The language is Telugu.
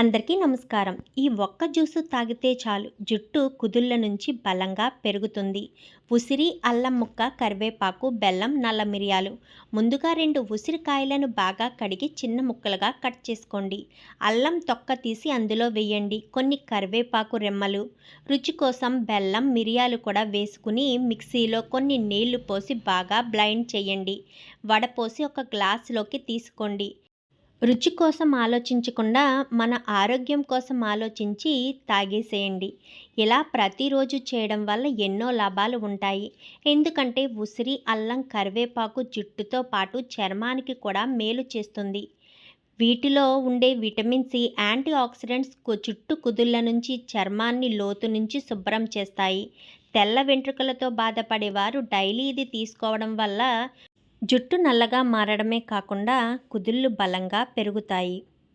అందరికీ నమస్కారం. ఈ ఒక్క జ్యూసు తాగితే చాలు. జుట్టు కుదుళ్ళ నుంచి బలంగా పెరుగుతుంది. ఉసిరి అల్లం ముక్క కరివేపాకు బెల్లం నల్ల మిరియాలు. ముందుగా రెండు ఉసిరికాయలను బాగా కడిగి చిన్న ముక్కలుగా కట్ చేసుకోండి. అల్లం తొక్క తీసి అందులో వేయండి. కొన్ని కరివేపాకు రెమ్మలు. రుచి కోసం బెల్లం మిరియాలు కూడా వేసుకుని మిక్సీలో కొన్ని నీళ్ళు పోసి బాగా బ్లైండ్ చేయండి. వడపోసి ఒక గ్లాసులోకి తీసుకోండి. రుచి కోసం ఆలోచించకుండా మన ఆరోగ్యం కోసం ఆలోచించి తాగేసేయండి. ఇలా ప్రతిరోజు చేయడం వల్ల ఎన్నో లాభాలు ఉంటాయి. ఎందుకంటే ఉసిరి అల్లం కరివేపాకు జుట్టుతో పాటు చర్మానికి కూడా మేలు చేస్తుంది. వీటిలో ఉండే విటమిన్ సి యాంటీ ఆక్సిడెంట్స్ జుట్టు కుదుళ్ళ నుంచి చర్మాన్ని లోతు నుంచి శుభ్రం చేస్తాయి. తెల్ల వెంట్రుకలతో బాధపడేవారు డైలీ ఇది తీసుకోవడం వల్ల జుట్టు నల్లగా మారడమే కాకుండా కుదుళ్ళు బలంగా పెరుగుతాయి.